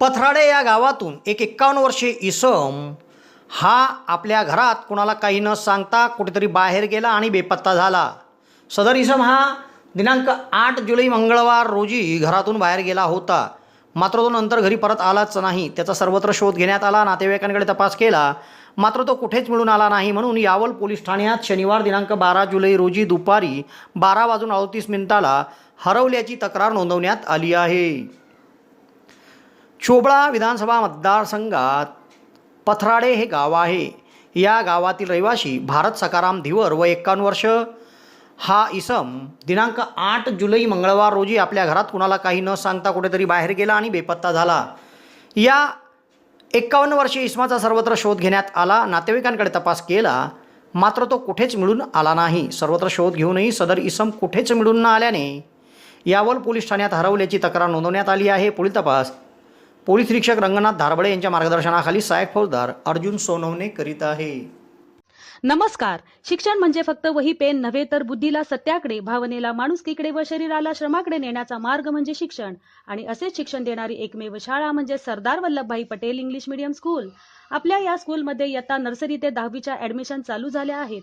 पथराडे या गावातून एक एक्कावन्न वर्षे इसम हा आपल्या घरात कोणाला काही न सांगता कुठेतरी बाहेर गेला आणि बेपत्ता झाला. सदर इसम हा दिनांक आठ जुलै मंगळवार रोजी घरातून बाहेर गेला होता. मात्र तो नंतर घरी परत आलाच नाही. त्याचा सर्वत्र शोध घेण्यात आला नातेवाईकांकडे तपास केला. मात्र तो कुठेच मिळून आला नाही म्हणून यावल पोलीस ठाण्यात शनिवार दिनांक बारा जुलै रोजी दुपारी बारा वाजून अडतीस मिनिटाला हरवल्याची तक्रार नोंदवण्यात आली आहे. चोबळा विधानसभा मतदारसंघात पथराडे हे गाव आहे. या गावातील रहिवासी भारत सकाराम धिवर व एक्कावन्न वर्ष. हा इसम दिनांक आठ जुलै मंगळवार रोजी आपल्या घरात कुणाला काही न सांगता कुठेतरी बाहेर गेला आणि बेपत्ता झाला. या एक्कावन्न वर्षीय इसमाचा सर्वत्र शोध घेण्यात आला. नातेवाईकांकडे तपास केला. मात्र तो कुठेच मिळून आला नाही. सर्वत्र शोध घेऊनही सदर इसम कुठेच मिळून न आल्याने यावल पोलीस ठाण्यात हरवल्याची तक्रार नोंदवण्यात आली आहे. पुढील तपास पोलीस निरीक्षक रंगनाथ धारबडे यांच्या मार्गदर्शनाखाली सहाय्यक फौजदार अर्जुन सोनवणे करीत आहे. नमस्कार. शिक्षण म्हणजे फक्त वही पेन नव्हे तर बुद्धीला सत्याकडे भावनेला माणुसकीकडे व शरीराला श्रमाकडे नेण्याचा मार्ग म्हणजे शिक्षण. आणि असेच शिक्षण देणारी एकमेव शाळा म्हणजे Sardar Vallabhbhai Patel English medium school. आपल्या या स्कूलमध्ये इयत्ता नर्सरी ते दहावीच्या ऍडमिशन चालू झाल्या आहेत.